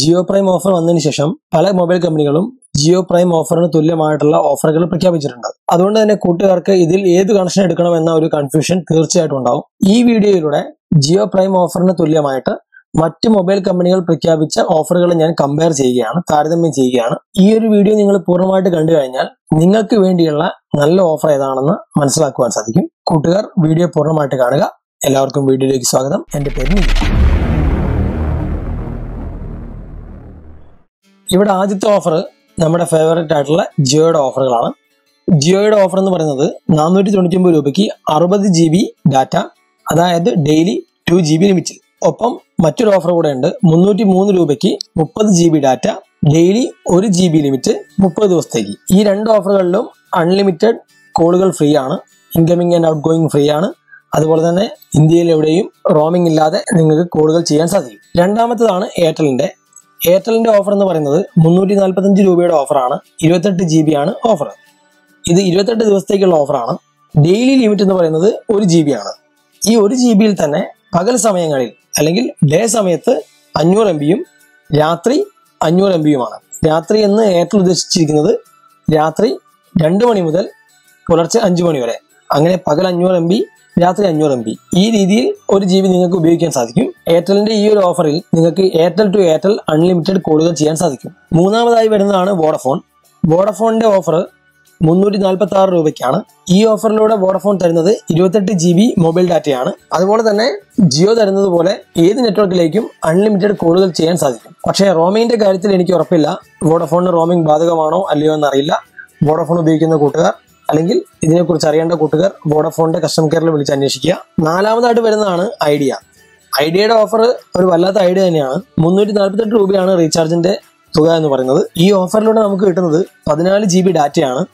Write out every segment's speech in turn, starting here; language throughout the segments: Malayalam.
ജിയോ പ്രൈം ഓഫർ വന്നതിന് ശേഷം പല മൊബൈൽ കമ്പനികളും ജിയോ പ്രൈം ഓഫറിന് തുല്യമായിട്ടുള്ള ഓഫറുകൾ പ്രഖ്യാപിച്ചിട്ടുണ്ട്. അതുകൊണ്ട് തന്നെ കൂട്ടുകാർക്ക് ഇതിൽ ഏത് കണക്ഷൻ എടുക്കണം എന്ന ഒരു കൺഫ്യൂഷൻ തീർച്ചയായിട്ടും ഉണ്ടാവും. ഈ വീഡിയോയിലൂടെ ജിയോ പ്രൈം ഓഫറിന് തുല്യമായിട്ട് മറ്റ് മൊബൈൽ കമ്പനികൾ പ്രഖ്യാപിച്ച ഓഫറുകൾ ഞാൻ കമ്പയർ ചെയ്യുകയാണ് താരതമ്യം ചെയ്യുകയാണ്. ഈ ഒരു വീഡിയോ നിങ്ങൾ പൂർണമായിട്ട് കണ്ടു കഴിഞ്ഞാൽ നിങ്ങൾക്ക് വേണ്ടിയുള്ള നല്ല ഓഫർ ഏതാണെന്ന് മനസ്സിലാക്കുവാൻ സാധിക്കും. കൂട്ടുകാർ വീഡിയോ പൂർണമായിട്ട് കാണുക. എല്ലാവർക്കും വീഡിയോയിലേക്ക് സ്വാഗതം. എന്റെ പേര് ഇവിടെ ആദ്യത്തെ ഓഫർ നമ്മുടെ ഫേവറേറ്റ് ആയിട്ടുള്ള ജിയോയുടെ ഓഫറുകളാണ് ജിയോയുടെ ഓഫർ എന്ന് പറയുന്നത് നാനൂറ്റി തൊണ്ണൂറ്റി ഒമ്പത് രൂപയ്ക്ക് അറുപത് ജി ബി ഡാറ്റ അതായത് ഡെയിലി ടു ജി ബി ലിമിറ്റിൽ ഒപ്പം മറ്റൊരു ഓഫർ കൂടെ ഉണ്ട് മുന്നൂറ്റി മൂന്ന് രൂപയ്ക്ക് മുപ്പത് ജി ബി ഡാറ്റ ഡെയിലി ഒരു ജി ബി ലിമിറ്റ് മുപ്പത് ദിവസത്തേക്ക്. ഈ രണ്ട് ഓഫറുകളിലും അൺലിമിറ്റഡ് കോളുകൾ ഫ്രീ ആണ് incoming and outgoing free ആണ്. അതുപോലെ തന്നെ ഇന്ത്യയിൽ എവിടെയും റോമിംഗ് ഇല്ലാതെ നിങ്ങൾക്ക് കോളുകൾ ചെയ്യാൻ സാധിക്കും. രണ്ടാമത്തതാണ് എയർടെലിന്റെ എയർടെലിന്റെ ഓഫർ എന്ന് പറയുന്നത് മുന്നൂറ്റി നാൽപ്പത്തഞ്ച് രൂപയുടെ ഓഫറാണ് ഇരുപത്തെട്ട് ജി ബി ആണ് ഓഫർ ഇത് ഇരുപത്തെട്ട് ദിവസത്തേക്കുള്ള ഓഫറാണ് ഡെയിലി ലിമിറ്റ് എന്ന് പറയുന്നത് ഒരു ജി ബി ആണ്. ഈ ഒരു ജി ബിയിൽ തന്നെ പകൽ സമയങ്ങളിൽ അല്ലെങ്കിൽ ഡേ സമയത്ത് അഞ്ഞൂറ് എം ബിയും രാത്രി അഞ്ഞൂറ് എം ബിയുമാണ് രാത്രി എന്ന് എയർടെൽ ഉദ്ദേശിച്ചിരിക്കുന്നത് രാത്രി രണ്ട് മണി മുതൽ പുലർച്ചെ അഞ്ചു മണി വരെ. അങ്ങനെ പകൽ അഞ്ഞൂറ് എം ബി രാത്രി അഞ്ഞൂറ് എം ബി ഈ രീതിയിൽ ഒരു ജി ബി നിങ്ങൾക്ക് ഉപയോഗിക്കാൻ സാധിക്കും. എയർടെലിന്റെ ഈ ഒരു ഓഫറിൽ നിങ്ങൾക്ക് എയർടെൽ ടു എയർടെൽ അൺലിമിറ്റഡ് കോളുകൾ ചെയ്യാൻ സാധിക്കും. മൂന്നാമതായി വരുന്നതാണ് വോഡഫോൺ വോഡഫോണിന്റെ ഓഫർ മുന്നൂറ്റി നാൽപ്പത്തി ആറ് രൂപയ്ക്കാണ്. ഈ ഓഫറിലൂടെ വോഡഫോൺ തരുന്നത് ഇരുപത്തെട്ട് ജി ബി മൊബൈൽ ഡാറ്റയാണ് അതുപോലെ തന്നെ ജിയോ തരുന്നത് പോലെ ഏത് നെറ്റ്വർക്കിലേക്കും അൺലിമിറ്റഡ് കോളുകൾ ചെയ്യാൻ സാധിക്കും. പക്ഷേ റോമിങ്ങിന്റെ കാര്യത്തിൽ എനിക്ക് ഉറപ്പില്ല. വോഡഫോണിന് റോമിംഗ് ബാധകമാണോ അല്ലയോ എന്നറിയില്ല. വോഡഫോൺ ഉപയോഗിക്കുന്ന കൂട്ടുകാർ അല്ലെങ്കിൽ ഇതിനെക്കുറിച്ച് അറിയേണ്ട കൂട്ടുകാർ വോഡഫോണിന്റെ കസ്റ്റമർ കെയറിൽ വിളിച്ച് അന്വേഷിക്കുക. നാലാമതായിട്ട് വരുന്നതാണ് ഐഡിയ. ഐഡിയയുടെ ഓഫർ ഒരു വല്ലാത്ത ഐഡിയ തന്നെയാണ്. മുന്നൂറ്റി നാൽപ്പത്തെട്ട് രൂപയാണ് റീചാർജിന്റെ തുക എന്ന് പറയുന്നത്. ഈ ഓഫറിലൂടെ നമുക്ക് കിട്ടുന്നത് പതിനാല് ജി ബി ഡാറ്റയാണ്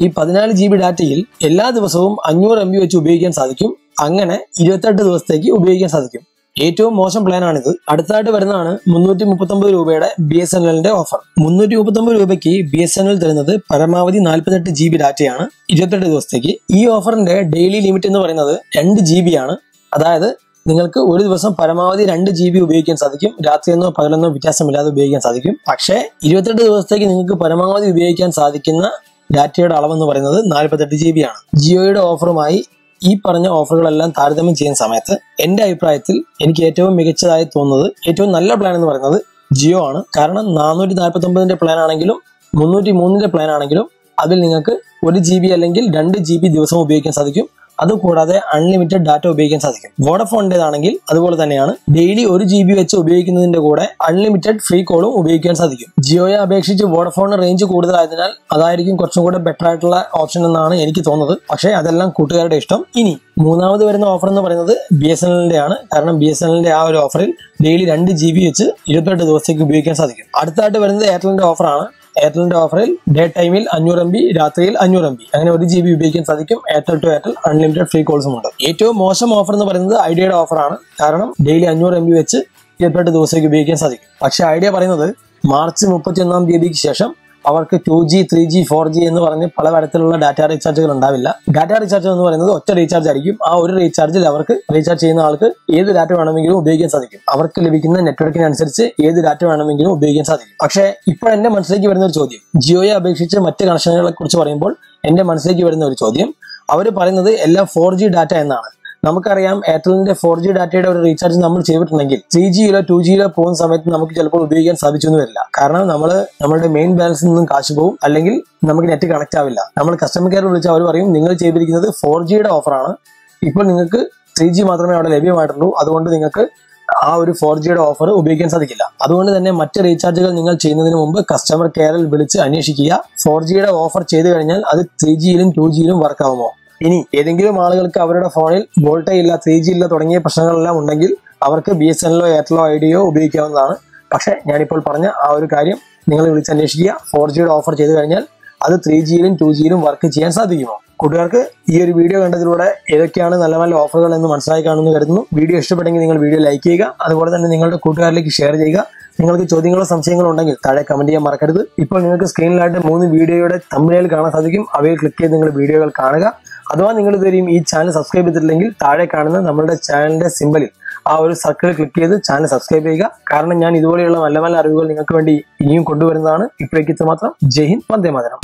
ഈ പതിനാല് ജി ബി ഡാറ്റയിൽ എല്ലാ ദിവസവും അഞ്ഞൂറ് എം ബി വെച്ച് ഉപയോഗിക്കാൻ സാധിക്കും. അങ്ങനെ ഇരുപത്തെട്ട് ദിവസത്തേക്ക് ഉപയോഗിക്കാൻ സാധിക്കും. ഏറ്റവും മോശം പ്ലാനാണിത്. അടുത്തായിട്ട് വരുന്നതാണ് മുന്നൂറ്റി മുപ്പത്തൊമ്പത് രൂപയുടെ ബി എസ് എൻ എല്ലിന്റെ ഓഫർ മുന്നൂറ്റി മുപ്പത്തൊമ്പത് രൂപയ്ക്ക് ബി എസ് എൻ എൽ തരുന്നത് പരമാവധി നാൽപ്പത്തെട്ട് ജി ബി ഡാറ്റയാണ് ഇരുപത്തെട്ട് ദിവസത്തേക്ക്. ഈ ഓഫറിന്റെ ഡെയിലി ലിമിറ്റ് എന്ന് പറയുന്നത് രണ്ട് ജി ബി ആണ്. അതായത് നിങ്ങൾക്ക് ഒരു ദിവസം പരമാവധി രണ്ട് ജി ബി ഉപയോഗിക്കാൻ സാധിക്കും. രാത്രിയെന്നോ പകലെന്നോ വ്യത്യാസമില്ലാതെ ഉപയോഗിക്കാൻ സാധിക്കും. പക്ഷേ ഇരുപത്തെട്ട് ദിവസത്തേക്ക് നിങ്ങൾക്ക് പരമാവധി ഉപയോഗിക്കാൻ സാധിക്കുന്ന ഡാറ്റയുടെ അളവെന്ന് പറയുന്നത് നാൽപ്പത്തെട്ട് ജി ബി ആണ്. ജിയോയുടെ ഓഫറുമായി ഈ പറഞ്ഞ ഓഫറുകളെല്ലാം താരതമ്യം ചെയ്യുന്ന സമയത്ത് എന്റെ അഭിപ്രായത്തിൽ എനിക്ക് ഏറ്റവും മികച്ചതായി തോന്നുന്നത് ഏറ്റവും നല്ല പ്ലാൻ എന്ന് പറയുന്നത് ജിയോ ആണ്. കാരണം നാനൂറ്റി നാൽപ്പത്തി ഒമ്പതിന്റെ പ്ലാൻ ആണെങ്കിലും മുന്നൂറ്റി മൂന്നിന്റെ പ്ലാൻ ആണെങ്കിലും അതിൽ നിങ്ങൾക്ക് ഒരു ജി ബി അല്ലെങ്കിൽ രണ്ട് ജി ബി ദിവസം ഉപയോഗിക്കാൻ സാധിക്കും. അതുകൂടാതെ അൺലിമിറ്റഡ് ഡാറ്റ ഉപയോഗിക്കാൻ സാധിക്കും. വോഡഫോണിന്റെതാണെങ്കിൽ അതുപോലെ തന്നെയാണ് ഡെയിലി ഒരു ജി ബി വെച്ച് ഉപയോഗിക്കുന്നതിന്റെ കൂടെ അൺലിമിറ്റഡ് ഫ്രീ കോളും ഉപയോഗിക്കാൻ സാധിക്കും. ജിയോയെ അപേക്ഷിച്ച് വോഡഫോണിന് റേഞ്ച് കൂടുതലായതിനാൽ അതായിരിക്കും കുറച്ചും കൂടെ ബെറ്റർ ആയിട്ടുള്ള ഓപ്ഷൻ എന്നാണ് എനിക്ക് തോന്നുന്നത്. പക്ഷേ അതെല്ലാം കൂട്ടുകാരുടെ ഇഷ്ടം. ഇനി മൂന്നാമത് വരുന്ന ഓഫർ എന്ന് പറയുന്നത് ബി എസ് എൻ എല്ലിന്റെ ആണ് കാരണം ബി എസ് എൻ എല്ലിന്റെ ആ ഒരു ഓഫറിൽ ഡെയിലി രണ്ട് ജി ബി വെച്ച് ഇരുപത്തെട്ട് ദിവസത്തേക്ക് ഉപയോഗിക്കാൻ സാധിക്കും. അടുത്തായിട്ട് വരുന്നത് എയർടെലിന്റെ ഓഫറാണ് എയർടെലിന്റെ ഓഫറിൽ ഡേ ടൈമിൽ അഞ്ഞൂറ് എം ബി രാത്രിയിൽ അഞ്ഞൂറ് എം ബി അങ്ങനെ ഒരു ജി ബി ഉപയോഗിക്കാൻ സാധിക്കും. Airtel to Airtel unlimited free കോൾസും ഉണ്ട് ഏറ്റവും മോശം ഓഫർ എന്ന് പറയുന്നത് ഐഡിയയുടെ ഓഫറാണ് കാരണം ഡെയിലി അഞ്ഞൂറ് എം ബി വെച്ച് ഇരുപത്തെട്ട് ദിവസത്തേക്ക് ഉപയോഗിക്കാൻ സാധിക്കും. പക്ഷേ ഐഡിയ പറയുന്നത് മാർച്ച് മുപ്പത്തി ഒന്നാം തീയതിക്ക് ശേഷം അവർക്ക് two G three G four G എന്ന് പറഞ്ഞ് പല തരത്തിലുള്ള ഡാറ്റ റീചാർജുകൾ ഉണ്ടാവില്ല. ഡാറ്റ റീചാർജ് എന്ന് പറയുന്നത് ഒറ്റ റീചാർജ് ആയിരിക്കും. ആ ഒരു റീചാർജിൽ അവർക്ക് റീചാർജ് ചെയ്യുന്ന ആൾക്ക് ഏത് ഡാറ്റ വേണമെങ്കിലും ഉപയോഗിക്കാൻ സാധിക്കും. അവർക്ക് ലഭിക്കുന്ന നെറ്റ്വർക്കിനനുസരിച്ച് ഏത് ഡാറ്റ വേണമെങ്കിലും ഉപയോഗിക്കാൻ സാധിക്കും. പക്ഷേ ഇപ്പോൾ എന്റെ മനസ്സിലേക്ക് വരുന്ന ഒരു ചോദ്യം. ജിയോയെ അപേക്ഷിച്ച് മറ്റ് കണക്ഷനുകളെ കുറിച്ച് പറയുമ്പോൾ എന്റെ മനസ്സിലേക്ക് വരുന്ന ഒരു ചോദ്യം. അവർ പറയുന്നത് എല്ലാം ഫോർ ഡാറ്റ എന്നാണ്. നമുക്കറിയാം എയർടെലിന്റെ ഫോർ ജി ഡാറ്റയുടെ ഒരു റീചാർജ് നമ്മൾ ചെയ്തിട്ടുണ്ടെങ്കിൽ ത്രീ ജിയിലോ ടു ജിയിലോ പോകുന്ന സമയത്ത് നമുക്ക് ചിലപ്പോൾ ഉപയോഗിക്കാൻ സാധിച്ചെന്ന് വരില്ല. കാരണം നമ്മൾ നമ്മുടെ മെയിൻ ബാലൻസിൽ നിന്നും കാശ് പോകും അല്ലെങ്കിൽ നമുക്ക് നെറ്റ് കണക്ട് ആവില്ല. നമ്മൾ കസ്റ്റമർ കെയർ വിളിച്ചാൽ അവർ പറയും നിങ്ങൾ ചെയ്തിരിക്കുന്നത് ഫോർ ജിയുടെ ഓഫറാണ് ഇപ്പോൾ നിങ്ങൾക്ക് ത്രീ ജി മാത്രമേ അവിടെ ലഭ്യമായിട്ടുള്ളൂ. അതുകൊണ്ട് നിങ്ങൾക്ക് ആ ഒരു ഫോർ ജിയുടെ ഓഫർ ഉപയോഗിക്കാൻ സാധിക്കില്ല. അതുകൊണ്ട് തന്നെ മറ്റ് റീചാർജുകൾ നിങ്ങൾ ചെയ്യുന്നതിന് മുമ്പ് കസ്റ്റമർ കെയറിൽ വിളിച്ച് അന്വേഷിക്കുക. ഫോർ ജിയുടെ ഓഫർ ചെയ്തു കഴിഞ്ഞാൽ അത് ത്രീ ജിയിലും ടു ജിയിലും വർക്ക് ആവുമോ? ഇനി ഏതെങ്കിലും ആളുകൾക്ക് അവരുടെ ഫോണിൽ വോൾട്ടേ ഇല്ല ത്രീ ജി ഇല്ല തുടങ്ങിയ പ്രശ്നങ്ങളെല്ലാം ഉണ്ടെങ്കിൽ അവർക്ക് ബി എസ് എല്ലോ എയർടെലോ ഐഡിയോ ഉപയോഗിക്കാവുന്നതാണ്. പക്ഷേ ഞാനിപ്പോൾ പറഞ്ഞ ആ ഒരു കാര്യം നിങ്ങൾ വിളിച്ച് അന്വേഷിക്കുക ഫോർ ജിയുടെ ഓഫർ ചെയ്തു കഴിഞ്ഞാൽ അത് ത്രീ ജിയിലും ടു ജിയിലും വർക്ക് ചെയ്യാൻ സാധിക്കുമോ? കൂട്ടുകാർക്ക് ഈ ഒരു വീഡിയോ കണ്ടതിലൂടെ ഏതൊക്കെയാണ് നല്ല നല്ല ഓഫറുകൾ എന്ന് മനസ്സിലായി കാണുമെന്ന് കരുതുന്നു. വീഡിയോ ഇഷ്ടപ്പെട്ടെങ്കിൽ നിങ്ങൾ വീഡിയോ ലൈക്ക് ചെയ്യുക. അതുപോലെ തന്നെ നിങ്ങളുടെ കൂട്ടുകാരിലേക്ക് ഷെയർ ചെയ്യുക. നിങ്ങൾക്ക് ചോദ്യങ്ങളോ സംശയങ്ങളോ ഉണ്ടെങ്കിൽ താഴെ കമന്റ് ചെയ്യാൻ മറക്കരുത്. ഇപ്പോൾ നിങ്ങൾക്ക് സ്ക്രീനിലായിട്ട് മൂന്ന് വീഡിയോയുടെ തമ്മിലേൽ കാണാൻ സാധിക്കും. അവയിൽ ക്ലിക്ക് ചെയ്ത് നിങ്ങൾ വീഡിയോകൾ കാണുക. അഥവാ നിങ്ങൾ ഇതുവരെയും ഈ ചാനൽ സബ്സ്ക്രൈബ് ചെയ്തിട്ടില്ലെങ്കിൽ താഴെ കാണുന്ന നമ്മുടെ ചാനലിന്റെ സിമ്പലിൽ ആ ഒരു സർക്കിൾ ക്ലിക്ക് ചെയ്ത് ചാനൽ സബ്സ്ക്രൈബ് ചെയ്യുക. കാരണം ഞാൻ ഇതുപോലെയുള്ള നല്ല നല്ല അറിവുകൾ നിങ്ങൾക്ക് വേണ്ടി ഇനിയും കൊണ്ടുവരുന്നതാണ്. ഇപ്പോഴേക്ക് മാത്രം ജയ് ഹിന്ദ്. വന്ദേ മാതരം.